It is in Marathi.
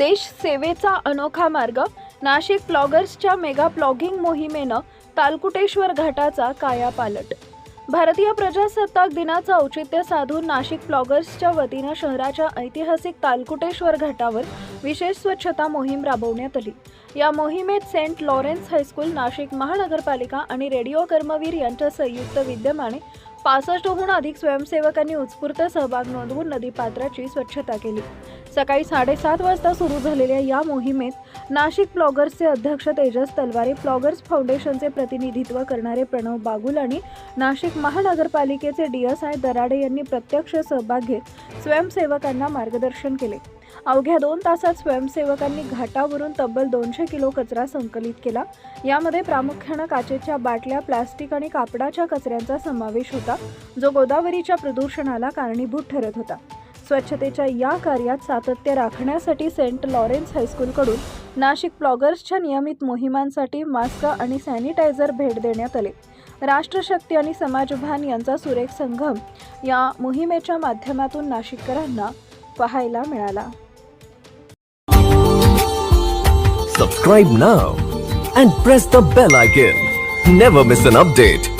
देश सेवेचा अनोखा मार्ग नाशिक प्लॉगर्सच्या मेगा प्लॉगिंग मोहिमेनं तालकुटेश्वर घाटाचा कायापालट भारतीय प्रजासत्ताक दिनाचं औचित्य साधून नाशिक प्लॉगर्सच्या वतीनं शहराच्या ऐतिहासिक तालकुटेश्वर घाटावर विशेष स्वच्छता मोहीम राबवण्यात आली. या मोहिमेत सेंट लॉरेन्स हायस्कूल नाशिक महानगरपालिका आणि रेडिओ कर्मवीर यांच्या संयुक्त विद्यमाने पासष्टहून अधिक स्वयंसेवकांनी उत्स्फूर्त सहभाग नोंदवून नदीपात्राची स्वच्छता केली. सकाळी साडेसात वाजता सुरू झालेल्या या मोहिमेत नाशिक प्लॉगर्सचे अध्यक्ष तेजस तलवारे प्लॉगर्स फाउंडेशनचे प्रतिनिधित्व करणारे प्रणव बागुल आणि नाशिक महानगरपालिकेचे डी एस आय दराडे यांनी प्रत्यक्ष सहभाग घेत स्वयंसेवकांना मार्गदर्शन केले. अवघ्या दोन तासात स्वयंसेवकांनी घाटावरून तब्बल दोनशे किलो कचरा संकलित केला. यामध्ये प्रामुख्यानं काचेच्या बाटल्या प्लास्टिक आणि कापडाच्या कचऱ्यांचा समावेश होता जो गोदावरीच्या प्रदूषणाला कारणीभूत ठरत होता. स्वच्छतेच्या या कार्यात सातत्य राखण्यासाठी सेंट लॉरेन्स हायस्कूलकडून नाशिक प्लॉगर्सच्या नियमित मोहिमांसाठी मास्क आणि सॅनिटायझर भेट देण्यात आले. राष्ट्रशक्ती आणि समाजभान यांचा सुरेख संगम या मोहिमेच्या माध्यमातून नाशिककरांना पाहायला मिळाला Subscribe now and press the bell icon. Never miss an update.